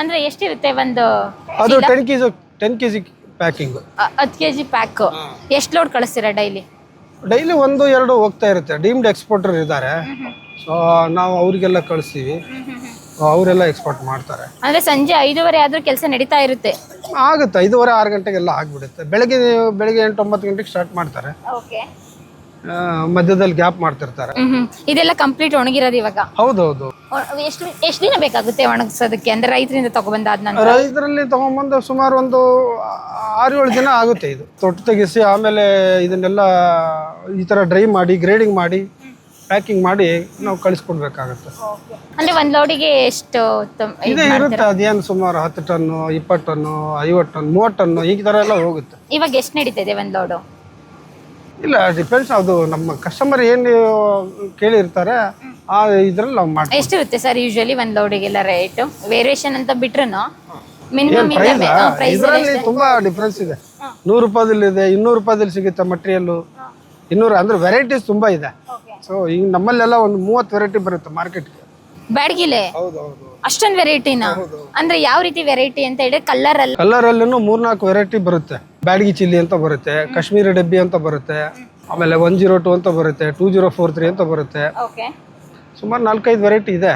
ಅಂದ್ರೆ ಎಷ್ಟಿರುತ್ತೆ ಒಂದು ಅದು ten KG ten KG packing ಹತ್ತು ಕೆ ಜಿ ಪ್ಯಾಕ್ ಎಷ್ಟು ಲೋಡ್ ಕಳಿಸ್ತೀರಾ ಡೈಲಿ ಡೈಲಿ ಒಂದು ಎರಡು ಹೋಗ್ತಾ ಇರುತ್ತೆ. ಡೀಮ್ಡ್ ಎಕ್ಸ್ಪೋರ್ಟರ್ ಇದ್ದಾರೆ. ಸೊ ನಾವು ಅವರಿಗೆಲ್ಲ ಕಳಿಸ್ತೀವಿ. ಅವರೆಲ್ಲ ಎಕ್ಸ್ಪೋರ್ಟ್ ಮಾಡ್ತಾರೆ. ಅಂದ್ರೆ ಸಂಜೆ ಐದೂವರೆ ಆದ್ರೂ ಕೆಲಸ ನಡೀತಾ ಇರುತ್ತೆ? ಆಗುತ್ತೆ. ಐದೂವರೆ ಆರು ಗಂಟೆಗೆಲ್ಲ ಆಗಿಬಿಡುತ್ತೆ. ಬೆಳಗ್ಗೆ ಬೆಳಗ್ಗೆ ಎಂಟು ಒಂಬತ್ತು ಗಂಟೆಗೆ ಸ್ಟಾರ್ಟ್ ಮಾಡ್ತಾರೆ. ಓಕೆ ಮಧ್ಯದಲ್ಲಿ ಗ್ಯಾಪ್ ಮಾಡ್ತಿರ್ತಾರೆ. ಹ್ಮ್ ಇದೆಲ್ಲ ಕಂಪ್ಲೀಟ್ ಒಣಗಿರೋದು ಇವಾಗ? ಹೌದೌದು. ಹೌದು ಎಷ್ಟು ಎಷ್ಟು ದಿನ ಬೇಕಾಗುತ್ತೆ ಒಣಗಿಸೋದಕ್ಕೆ? ಅಂದ್ರೆ ರೈತರಿಂದ ತಗೊಬಂದಾದ ನಂತರ? ರೈತರಲ್ಲಿ ತಗೊಂಬಂದು ಸುಮಾರು ಒಂದು ಆರು ಏಳು ದಿನ ಆಗುತ್ತೆ ಇದು. ತೊಟ್ಟು ತೆಗೆಸಿ ಆಮೇಲೆ ಇದನ್ನೆಲ್ಲ ಈ ಥರ ಡ್ರೈ ಮಾಡಿ ಗ್ರೇಡಿಂಗ್ ಮಾಡಿ ಪ್ಯಾಕಿಂಗ್ ಮಾಡಿ ನಾವು ಕಳಿಸ್ಕೊಡ್ಬೇಕಾಗತ್ತೆ. ಅಂದ್ರೆ ಒಂದ್ ಲೋಡಿಗೆ ಎಷ್ಟು ತ- ಇದ್ ಇದೇ ಮಾಡ್ತೀರಾ? ಇರುತ್ತೆ ಅದೇನು ಸುಮಾರು ಹತ್ತು ಟನ್ನು ಇಪ್ಪತ್ತು ಟನ್ನು ಐವತ್ತು ಟನ್ ಮೂವತ್ತು ಟನ್ನು ಈ ಥರ ಎಲ್ಲ ಹೋಗುತ್ತೆ. ಇವಾಗ ಎಷ್ಟು ನಡೀತಿದೆ ಒಂದ್ ಲೋಡು? ಇಲ್ಲ ಡಿಪೆಂಡ್ಸ್ ಅದು ನಮ್ಮ ಕಸ್ಟಮರ್ ಏನು ಕೇಳಿರ್ತಾರೆ ಆ ಇದ್ರಲ್ಲಿ ನಾವು ಮಾಡ್ತೀವಿ ಎಷ್ಟಿರುತ್ತೆ ಸರ್ ಯೂಶಲಿ ಒಂದು ಲೋಡಿಗೆಲ್ಲ ರೇಟ್ ವೇರಿಯೇಷನ್ ಅಂತ ಬಿಟ್ರು ಮಿನಿಮಮ್ ಇದರಲ್ಲಿ ತುಂಬಾ ಡಿಫ್ರೆನ್ಸ್ ಇದೆ. ನೂರು ರೂಪಾಯಿದಲ್ಲಿ ಇದೆ ಇನ್ನೂರು ರೂಪಾಯಿದಲ್ಲಿ ಸಿಗುತ್ತೆ ಮಟೀರಿಯಲ್ಲು ಇನ್ನೂರು ಅಂದ್ರೆ ವೆರೈಟೀಸ್ ತುಂಬಾ ಇದೆ. ಸೊ ಈಗ ನಮ್ಮಲ್ಲೆಲ್ಲ ಒಂದು ಮೂವತ್ತು ವೆರೈಟಿ ಬರುತ್ತೆ ಮಾರ್ಕೆಟ್ಗೆ ಬ್ಯಾಡ್ಗಿಲೆ ಅಷ್ಟೊಂದು ವೆರೈಟಿನ ಅಂದ್ರೆ ಯಾವ ರೀತಿ ವೆರೈಟಿ ಅಂತ ಹೇಳಿ ಕಲರ್ ಅಲ್ಲಿ ಕಲರಲ್ಲೂ ಮೂರ್ನಾಲ್ಕು ವೆರೈಟಿ ಬರುತ್ತೆ. ಬ್ಯಾಡಗಿ ಚಿಲ್ಲಿ ಅಂತ ಬರುತ್ತೆ ಕಾಶ್ಮೀರ ಡಬ್ಬಿ ಅಂತ ಬರುತ್ತೆ ಆಮೇಲೆ ಒನ್ ಜೀರೋ ಟು ಅಂತ ಬರುತ್ತೆ ಟೂ ಜೀರೋ ಫೋರ್ ತ್ರೀ ಅಂತ ಬರುತ್ತೆ. ಓಕೆ ಸುಮಾರು ನಾಲ್ಕೈದು ವೆರೈಟಿ ಇದೆ.